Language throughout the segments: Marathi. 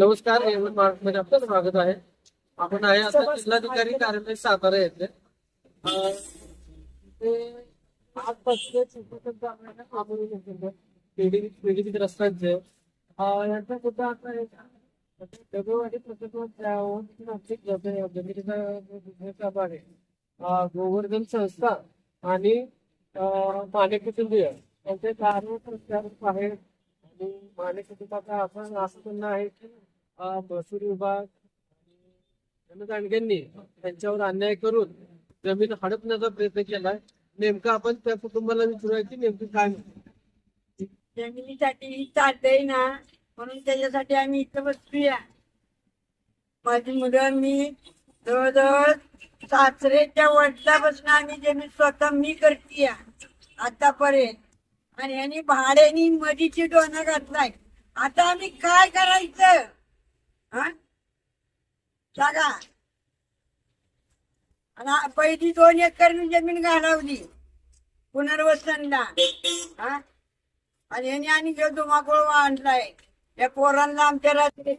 नमस्कारमध्ये आपलं स्वागत आहे. आपण आहे आता जिल्हाधिकारी कार्यालय सातारा येथे. अं, ते पीडित रस्त्यांचे. यांचा मुद्दा असा आहे आहे. गोवर्धन संस्था आणि अं, कुटुंबीय. यांचे कार्य प्रत्यारोप आहेत. आणि माने कुटुंबाचा आपण असं म्हणणं आहे की अं, महसूल विभाग आणि त्यांच्यावर अन्याय करून जमीन हडपण्याचा प्रयत्न केलाय. नेमकं आपण त्या कुटुंबाला विचारूया की नेमकं काय जमिनीसाठी जमिनीसाठी चालतंय ना म्हणून त्याच्यासाठी आम्ही इथं बसूया माझी मुलं मी जवळजवळ सासरेच्या वडिलापासून आम्ही जमीन स्वतः मी करते आतापर्यंत. आणि यांनी भाड्यानी मधीची डोना घातलाय. आता आम्ही काय करायचं? हा? सांगा आणि पहिली दोन एकर जमीन घालवली पुनर्वसनला. हा? आणि यांनी आणि जो धुमाकूळ आणलाय या पोरांना आमच्या रात्री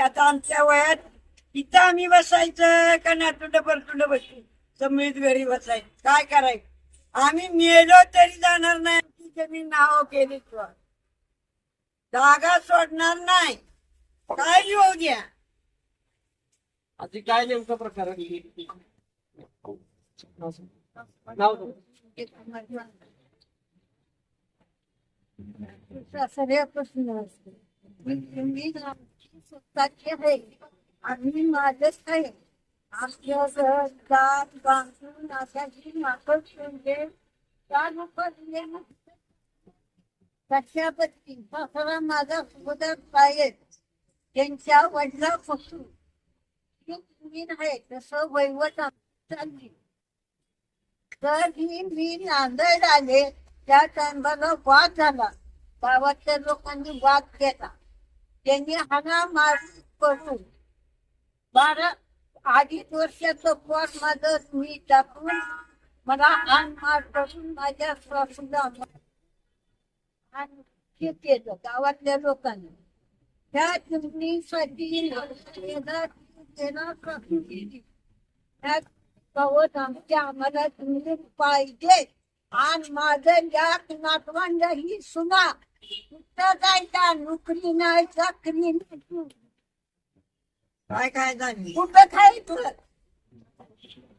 आता आमच्या वयात इथं आम्ही बसायचं का नातुंड परतुंड बसू? समित घरी बसायचं. काय करायचं? आम्ही मेलो तरी जाणार नाही. आमची जमीन नाव केली जागा सोडणार नाही. काय होऊ द्या आधी काय नेमका प्रकार आहे? नाव सांगा. सासऱ्यापासून मी स्वतःची आहे आम्ही माझच आहे आमच्या बांधून अशाची माकड ठेवले त्या लोकांनी कशापती सासरा माझा सोबत पाहिजे त्यांच्या वडिलापासून जी आहे तसं वैवट चालली तर ही मी नांदेड आले त्या टायमाला वाद झाला. गावातल्या लोकांनी वाद केला. त्यांनी हाना मार करून बारा अडीच वर्षाचं पोट माझं मी टाकून मला हान मार करून माझ्या सासूला आणि केलं गावातल्या लोकांनी. कवच आमच्या आम्हाला तुम्ही पाहिजे. आणि माझं या नातवंड ही सुना कुठं जायचा नोकरी नाही चाकरी नाही. काय काय झाली? कुठं खायचं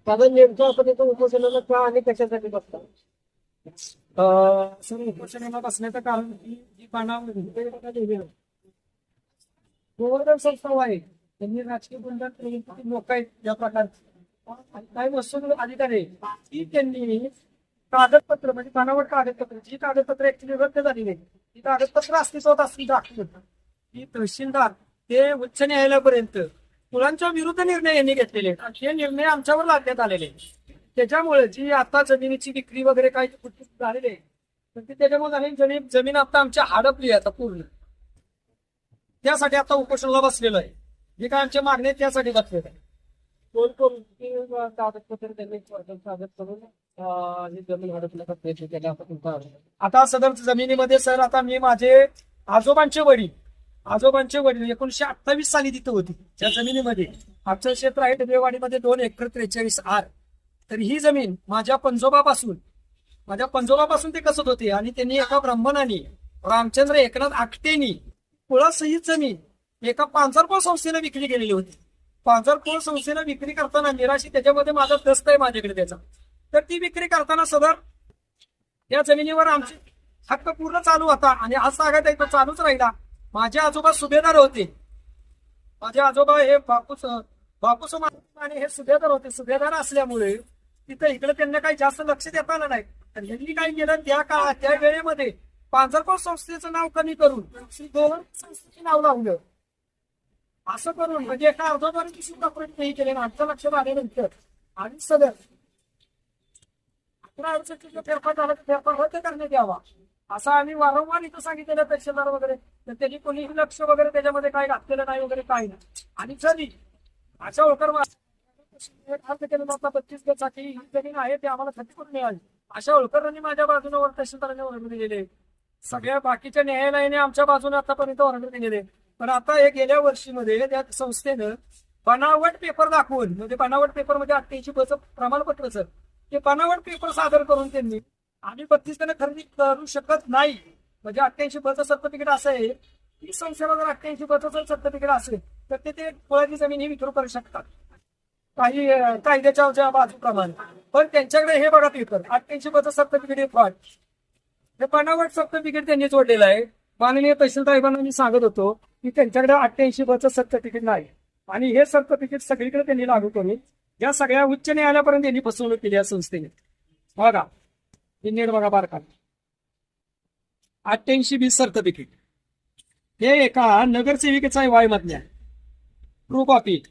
दादा नेमकं आपण इथं उपोषणाला का आणि कशासाठी बसता? सर उपोषणाला बसण्याचं कारण की जी लिहिली आहे. गोवर्धन संस्था आहे. त्यांनी राजकीय बंधन लोक आहेत या प्रकारचे. काही महसूल अधिकारी ती त्यांनी कागदपत्र म्हणजे बनावट कागदपत्र जी कागदपत्र ऍक्च्युली रद्द झाली नाही ती कागदपत्र अस्तित्वात असली दाखवत ती तहसीलदार ते उच्च न्यायालयापर्यंत मुलांच्या विरुद्ध निर्णय यांनी घेतलेले हे आणि निर्णय आमच्यावर लादण्यात आलेले त्याच्यामुळे जी आता जमिनीची विक्री वगैरे काही कुठे झालेली आहे तर ती त्याच्यामुळे झाली जमीन जमीन आता आमच्या हडपली आता पूर्ण. त्यासाठी आता उपोषणाला बसलेलो आहे. जे काय आमच्या मागण्या त्यासाठी बसलेलं आहे. फोन करून की कागदपत्र त्यांनी कागद करून अं, जमीन हडपण्याचा प्रयत्न केला असं तुमचा आरोप. आहे. आता सदर जमिनीमध्ये सर आता मी माझे आजोबांचे वडील आजोबांचे वडील एकोणीशे अठ्ठावीस साली तिथं होती. त्या जमिनीमध्ये आमचं क्षेत्र आहे डबेवाडीमध्ये दोन एकर त्रेचाळीस आर. तर ही जमीन माझ्या पंजोबापासून माझ्या पंजोबापासून ते कसत होते आणि त्यांनी एका ब्राह्मणाने रामचंद्र एकनाथ आखटेनी कुळासहित जमीन. एका पांझरकोळ संस्थेने विक्री केलेली होती. पांझरकोळ संस्थेला विक्री करताना निराशी त्याच्यामध्ये माझा दस्त आहे माझ्याकडे त्याचा. तर ती विक्री करताना सदर या जमिनीवर आमचे हक्क पूर्ण चालू होता आणि आज सांगत आहे तो चालूच राहिला. माझे आजोबा सुभेदार होते. माझे आजोबा हे बापूस बापूस आणि हे सुभेदार होते. सुभेदार असल्यामुळे तिथं इकडे त्यांना काही जास्त लक्ष देता आलं नाही. त्यांनी काय केलं त्या काळात त्या वेळेमध्ये पांजरकोट संस्थेचं नाव कमी करून श्री संस्थेचे नाव लावलं. असं करून म्हणजे एका अर्धोपर्यंत सुद्धा प्रयत्न नाही केले आमचं लक्षात आल्यानंतर. आणि सदर अकरा अडचणीचा फेरफार झाला तर फेरफार रद्द करण्यात यावा असं आम्ही वारंवार इथं सांगितलेलं तहसीलदार वगैरे. तर त्यांनी कोणीही लक्ष वगैरे त्याच्यामध्ये काय घातलेलं नाही वगैरे काही नाही. आणि जरी अशा ओळखर अर्ज केलं होता बत्तीस गटाची ही जमीन आहे ते आम्हाला खती करून मिळाली. अशा ओळखरांनी माझ्या बाजूने वर तहसीलदारांनी वर्ग दिलेले सगळ्या बाकीच्या न्यायालयाने आमच्या बाजूने आतापर्यंत वर्ग दिलेले पण आता हे गेल्या वर्षीमध्ये त्या संस्थेनं बनावट पेपर दाखवून म्हणजे बनावट पेपर म्हणजे अठ्ठ्याऐंशी बस प्रमाणपत्र सर ते बनावट पेपर सादर करून त्यांनी आम्ही बत्तीस जण खरेदी करू शकत नाही. म्हणजे अठ्ठ्याऐंशी बचं सर्टिफिकेट असं आहे ती संस्थेला जर अठ्ठ्याऐंशी बचं सर्टिफिकेट असेल तर ते ते कुळाची जमीन ही विक्रू करू शकतात. काही कायद्याच्या बाजूप्रमाणे. पण त्यांच्याकडे हे बघा पेपर अठ्ठ्याऐंशी बचं सर्टिफिकेट हे फ्रॉड हे बनावट सर्टिफिकेट त्यांनी जोडलेलं आहे. माननीय तहसील साहेबांना मी सांगत होतो की त्यांच्याकडे अठ्ठ्याऐंशी बचं सर्टिफिकेट नाही. आणि हे सर्टिफिकेट सगळीकडे त्यांनी लागू करून या सगळ्या उच्च न्यायालयापर्यंत त्यांनी फसवणूक केली या संस्थेने. बघा हे नीट बघा बारका अठ्ठ्याऐंशी बी सर्टिफिकेट हे एका नगरसेविकेचा आहे वाय मधल्या. ट्रू कॉपी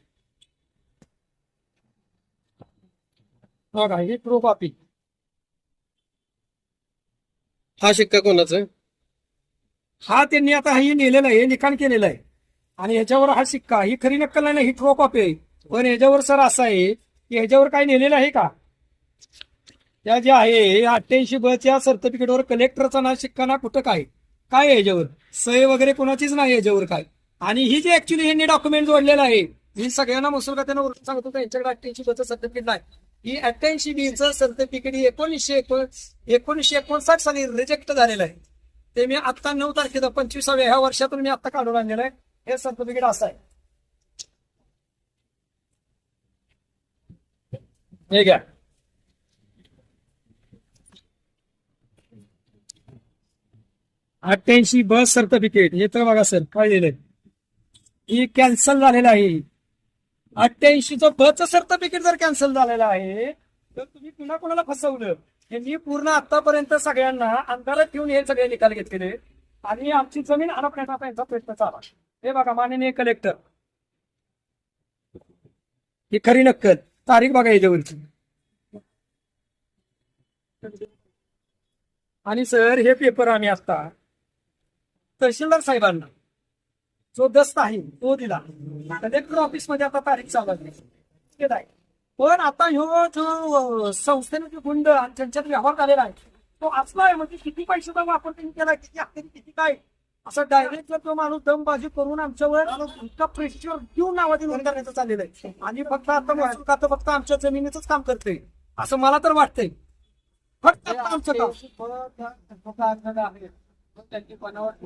बघा ही ट्रू कॉपी हा शिक्का कोणाचा हा त्यांनी आता हे नेलेला आहे हे लिखाण केलेलं आहे. आणि ह्याच्यावर हा शिक्का ही खरी नक्कल नाही ना, ही ट्रो कॉपी आहे. पण ह्याच्यावर सर असं आहे की ह्याच्यावर काय नेलेलं आहे का? त्या जे आहे अठ्ठ्याऐंशी बच्या सर्टिफिकेटवर कलेक्टरचा ना शिक्का ना कुठं काय? काय ह्याच्यावर? सही वगैरे कोणाचीच नाही ह्याच्यावर काय? आणि ही जी ऍक्च्युली ह्यांनी डॉक्युमेंट जोडलेलं आहे ही सगळ्यांना महसूल खात्यानं सांगतो त्यांच्याकडे अठ्ठ्याऐंशी बचं सर्टिफिकेट नाही. ही अठ्ठ्याऐंशी बीचं सर्टिफिकेट एकोणीसशे एकोणीसशे एकोणसाठ साली रिजेक्ट झालेलं आहे. ते मी आता नऊ तारखेला पंचवीसाव्या ह्या वर्षातून मी आता काढून आणलेलं आहे. हे सर्टिफिकेट असं आहे. हे घ्या. अठ्ठ्याऐंशी बस सर्टिफिकेट हे तर बघा सर काय आहे. ही कॅन्सल झालेलं आहे. अठ्ठ्याऐंशीचं बचं सर्टिफिकेट जर कॅन्सल झालेलं आहे तर तुम्ही पुन्हा कोणाला फसवलं? हे मी पूर्ण आतापर्यंत सगळ्यांना अंधारात ठेवून हे सगळे निकाल घेतलेले. आणि आमची जमीन हडपण्याचा यांचा प्रयत्न चालला हे बघा माननीय कलेक्टर ही खरी नक्कल. तारीख बघा याच्यावरची. आणि सर हे पेपर आम्ही आता तहसीलदार साहेबांना जो दस्त आहे तो दिला. कलेक्टर ऑफिसमध्ये आता तारीख चालू आहे. ते आहे. पण आता ह्यो जो संस्थेने जो गुंड आणि त्यांच्यात व्यवहार झालेला आहे तो असला आहे म्हणजे किती पैशाचा वापर त्यांनी केला किती अखेरी किती काय? असं डायरेक्ट जर तो माणूस दमबाजी करून आमच्यावर इतका प्रेशर देऊन नावाची नोंद करण्याचं चाललेलं आहे. आणि फक्त आता महसूल खातं फक्त आमच्या जमिनीच काम करते असं मला तर वाटतंय. फक्त आमचं काम. त्यांची बनावट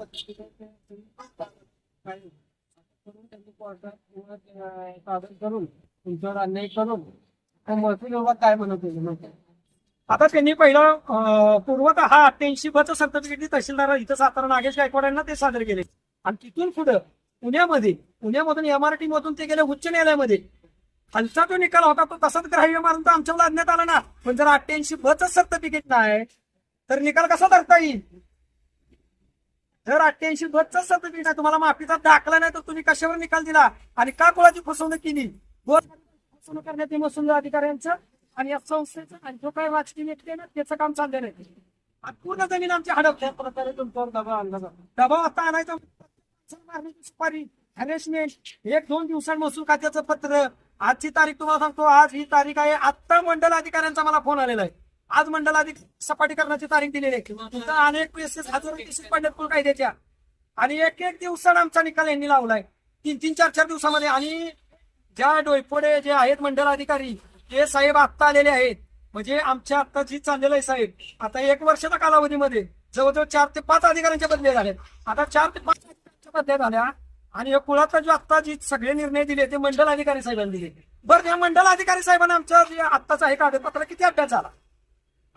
करून कोर्टात करून तुमच्यावर अन्याय करून महसूल विभाग काय म्हणत होते आता त्यांनी पहिलं पूर्वत हा अठ्ठ्याऐंशी बच सर्टिफिकेट तहसीलदार इथं सातारा नागेश गायकवाड यांना ते सादर केले. आणि तिथून पुढं पुण्यामध्ये पुण्यामधून एमआरटी मधून ते गेले उच्च न्यायालयामध्ये. खालचा जो निकाल होता तो तसाच ग्राह्य मारून तो आमच्यावर आला ना. पण जर अठ्ठ्याऐंशी बच सर्टिफिकेट नाही तर निकाल कसा धरता येईल? जर अठ्ठ्याऐंशी बच सर्टिफिकेट नाही तुम्हाला माफीचा दाखला नाही तर तुम्ही कशावर निकाल दिला? आणि का कोणाची फसवणूक केली? फसवणूक करण्यात महसूल अधिकाऱ्यांचं आणि या संस्थेचं आणि जो काही राजकीय व्यक्ती आहे ना त्याचं काम चाललेलं आहे. पूर्ण जमीन आमची हडप त्या प्रकारे तुमच्यावर दबाव आणला जातो. दबाव आता आणायचा मारण्याची सुपारी हॅरेसमेंट. एक दोन दिवसांत महसूल खात्याचं पत्र. आजची तारीख तुम्हाला सांगतो. आज ही तारीख आहे. आत्ता मंडल अधिकाऱ्यांचा मला फोन आलेला आहे. आज मंडल अधिक सपाटीकरणाची तारीख दिलेली आहे. तिथं अनेक केसेस हजारो केसेस पडल्यात कायद्याच्या आणि एक एक दिवसात आमचा निकाल यांनी लावलाय. तीन तीन चार चार दिवसामध्ये. आणि ज्या डोयपोडे जे आहेत मंडल अधिकारी ते साहेब आत्ता आलेले आहेत. म्हणजे आमच्या आता जी चाललेलं आहे साहेब आता एक वर्षाच्या कालावधीमध्ये जवळजवळ चार ते पाच अधिकाऱ्यांच्या बदल्या झाल्यात. आता चार ते पाच अधिकाऱ्यांच्या बदल्या झाल्या. आणि या कुळाचा जो आता जी सगळे निर्णय दिले ते मंडल अधिकारी साहेबांनी दिले. बरं त्या मंडल अधिकारी साहेबांना आमच्या जे आत्ताचं आहे कागदपत्र किती अभ्यास झाला?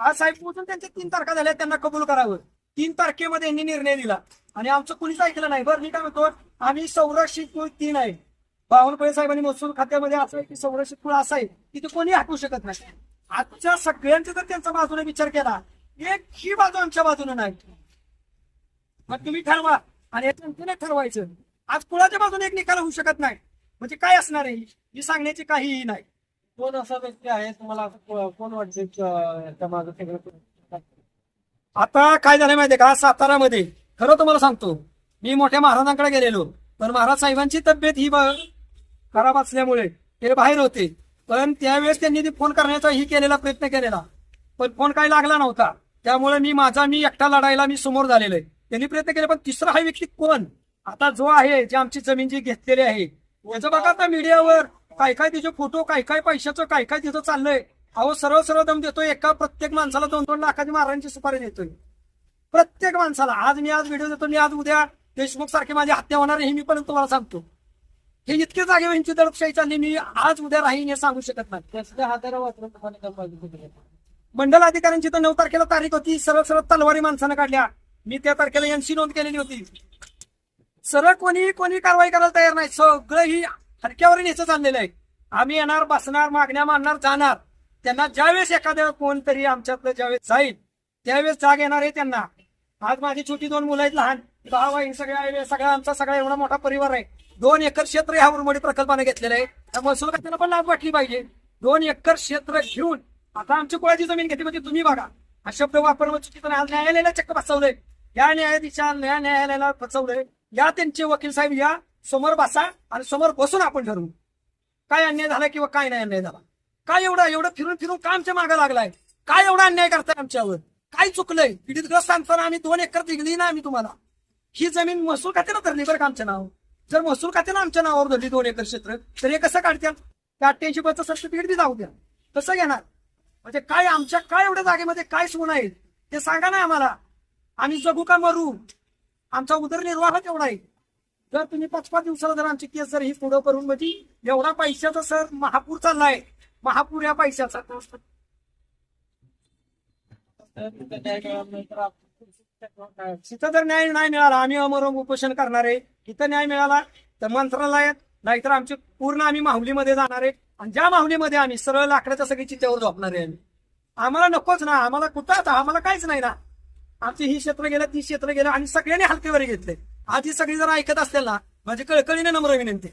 आज साहेब पोहोचून त्यांच्या तीन तारखा झाल्या त्यांना कबूल करावं. तीन तारखेमध्ये यांनी निर्णय दिला. आणि आमचं कुणीच ऐकलं नाही. बरं मी काय म्हणतो आम्ही संरक्षित कुळ तीन आहे. बावनकुळे साहेबांनी महसूल खात्यामध्ये असं आहे की संरक्षित कुळ असं आहे की ते कोणी हाकू शकत नाही. आजच्या सगळ्यांचे जर त्यांच्या बाजूने विचार केला एक ही बाजू आमच्या बाजूने नाही. मग तुम्ही ठरवा. आणि जनतेने ठरवायचं. आज कुळाच्या बाजूने एक निकाल होऊ शकत नाही. म्हणजे काय असणार आहे? ही सांगण्याची काहीही नाही. कोण असा व्यक्ती आहे तुम्हाला असं कोण वाटते त्या सगळं आता काय झालं माहितीये का? सातारामध्ये खरं तुम्हाला सांगतो मी मोठ्या महाराजांकडे गेलेलो पण महाराज साहेबांची तब्येत ही खराब असल्यामुळे ते बाहेर होते. पण त्यावेळेस त्यांनी ते फोन करण्याचा ही केलेला प्रयत्न केलेला. पण फोन काही लागला नव्हता. त्यामुळे मी माझा मी एकटा लढायला मी समोर झालेलो आहे. त्यांनी प्रयत्न केले पण तिसरा हा व्यक्ती कोण? आता जो आहे जे आमची जमीन जी घेतलेली आहे याचं बघा आता मीडियावर? काय काय तिचे फोटो काय काय पैशाचं काय काय तिथं चाललंय? अहो सरळ सरळ दम देतोय. एका प्रत्येक माणसाला दोन दोन लाखाची मारांची सुपारी देतोय. प्रत्येक माणसाला. आज मी आज व्हिडिओ देतो मी आज उद्या देशमुख सारखी माझी हत्या होणार हे मी पण तुम्हाला सांगतो. हे इतके जागेवर यांची दडपशाही चालली मी आज उद्या राहीन हे सांगू शकत नाही. मंडल अधिकाऱ्यांची तर नऊ तारखेला तारीख होती. सरळ सरळ तलवारी माणसानं काढल्या. मी त्या तारखेला यांची नोंद केलेली होती. सरळ कोणी कोणी कारवाई करायला तयार नाही. सगळं ही हलक्यावर याचं चाललेलं आहे. आम्ही येणार बसणार मागण्या मानणार जाणार. त्यांना ज्यावेळेस एखाद्या कोणतरी आमच्यातलं ज्यावेळेस जाईल त्यावेळेस जाग येणार आहे त्यांना. आज माझी छोटी दोन मुलं आहेत लहान. भाव आहे सगळ्या सगळा आमचा सगळा एवढा मोठा परिवार आहे. दोन एकर क्षेत्र ह्या उर्मडी प्रकल्पाने घेतलेलं आहे. त्या महसूल खात्याला पण लाभ वाटली पाहिजे. दोन एकर क्षेत्र घेऊन आता आमची कुळाची जमीन घेतली म्हणजे तुम्ही बघा. हा शब्द वापरणं चुकीचं आज न्यायालयाला चक्क बसवलंय. या न्यायाधीशांना न्याय न्यायालयाला फसवलंय या त्यांचे वकील साहेब या समोर बसा आणि समोर बसून आपण ठरवू. काय अन्याय झाला किंवा काय नाही अन्याय झाला? काय एवढा एवढं फिरून फिरून का आमच्या मागे लागलाय? काय एवढा अन्याय करताय आमच्यावर? काय चुकलंय? पीडितग्रस्त असताना आम्ही दोन एकर दिली ना आम्ही तुम्हाला. ही जमीन महसूल खात्यानं धरली बरं का आमच्या नाव जर महसूल खात्यानं आमच्या नावावर धरली दोन एकर क्षेत्र तर हे कसं काढत्या त्या अठ्ठ्याऐंशी पच सर्टिफिकेट बी जाऊ द्या. कसं घेणार. म्हणजे काय आमच्या काय एवढ्या जागेमध्ये काय सोन आहे ते सांगा ना आम्हाला. आम्ही जगू का मरू? आमचा उदरनिर्वाह तेवढा आहे? जर तुम्ही पाच पाच दिवसाला जर आमची केस जर ही पुढं करून म्हणजे एवढा पैशाचा सर महापूर चाललाय. महापूर या पैशाचा. तिथं जर न्याय नाही मिळाला आम्ही अमरम उपोषण करणार आहे. इथं न्याय मिळाला तर मंत्रालयात नाहीतर आमची पूर्ण आम्ही माहुलीमध्ये जाणार आहे. आणि ज्या माहुलीमध्ये आम्ही सरळ लाकडाच्या सगळी चित्त्यावर झोपणार आहे आम्ही. आम्हाला नकोच ना. आम्हाला कुठं आता? आम्हाला काहीच नाही ना. आमचे ही क्षेत्र गेलं ती क्षेत्र गेलं आणि सगळ्यांनी हलकेवर घेतले. आधी सगळी जर ऐकत असतील ना माझी कळकळीने नम्र विनंती.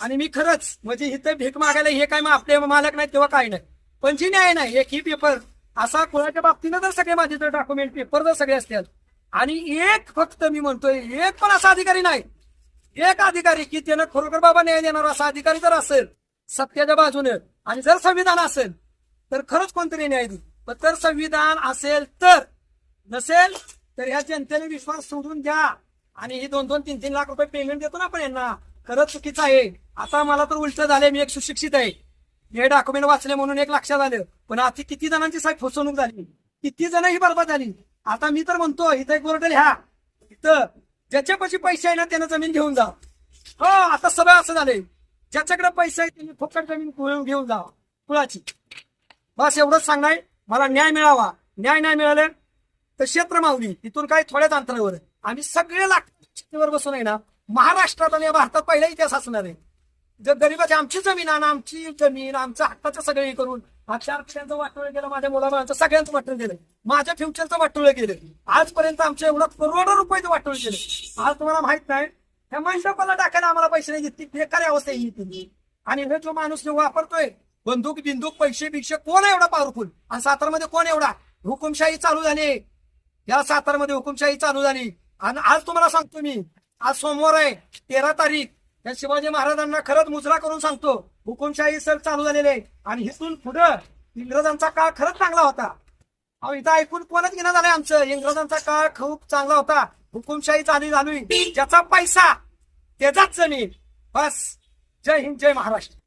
आणि मी खरंच म्हणजे इथे भीक मागायला हे काय मग आपले मालक नाही तेव्हा काय नाही पण जी न्याय नाही एक ही पेपर असा कुणाच्या बाबतीनं जर सगळे माझे जर डॉक्युमेंट पेपर जर सगळे असतील आणि एक फक्त मी म्हणतोय एक पण असा अधिकारी नाही. एक अधिकारी की त्यानं खरोखर बाबा न्याय देणार असा अधिकारी जर असेल सत्याच्या बाजूने आणि जर संविधान असेल तर खरंच कोणतरी न्याय देईल. पण तर संविधान असेल तर नसेल तर ह्या जनतेने विश्वास सोडून द्या आणि ही दोन दोन तीन तीन लाख रुपये पेमेंट देतो ना आपण यांना. खरंच चुकीचं आहे. आता मला तर उलट झालंय मी एक सुशिक्षित आहे. हे डॉक्युमेंट वाचले म्हणून एक लक्षात आलं. पण आता किती जणांची साहेब फसवणूक झाली. किती जण ही बरबाद झाली. आता मी तर म्हणतो इथं एक बोर्टल ह्या इथं ज्याच्यापाशी पैसे आहे ना त्यानं जमीन घेऊन जा. हो आता सगळं असं झालंय. ज्याच्याकडे पैसे आहे त्यांनी फुकट जमीन घेऊन घेऊन जा. कुळाची. बस एवढंच सांगणार मला न्याय मिळावा. न्याय नाही मिळाले तर क्षेत्र मावली. तिथून काही थोड्याच अंतरावर. आहे. आम्ही सगळे लाकडावर बसून आहे ना महाराष्ट्रात आणि भारतात पहिला इतिहास असणार आहे जर गरीबाची आमची जमीन आणि आमची जमीन आमचं हक्काचं सगळे हे करून अक्षर चार पिढ्यांचं केलं माझ्या मुलाबाळांचं सगळ्यांचं वाटोळ केलं माझ्या फ्युचरचं वाटोळ केलं. आजपर्यंत आमच्या एवढं करोडो रुपयाचं वाटोळ केलं. आज तुम्हाला माहीत नाही ह्या मंडपाला टाकायला आम्हाला पैसे नाही घेतली बेकार अवस्था आहे ही तुम्ही आणि हे जो माणूस जो वापरतोय बंदूक बिंदूक पैसे बिक्षे कोण आहे एवढा पॉवरफुल आणि सातारमध्ये कोण एवढा? हुकुमशाही चालू झाली. या सातारमध्ये हुकुमशाही चालू झाली. आणि आज तुम्हाला सांगतो मी. आज सोमवार आहे तेरा तारीख. या शिवाजी महाराजांना खरंच मुजरा करून सांगतो हुकुमशाही सर चालू झालेले आहे. आणि इथून पुढं इंग्रजांचा काळ खरंच चांगला होता. अहो इथं ऐकून कोणच घेणं झालंय आमचं. इंग्रजांचा काळ खूप चांगला होता. हुकुमशाही चालू झाली ज्याचा पैसा त्याचाच जमीन. बस. जय हिंद जय महाराष्ट्र.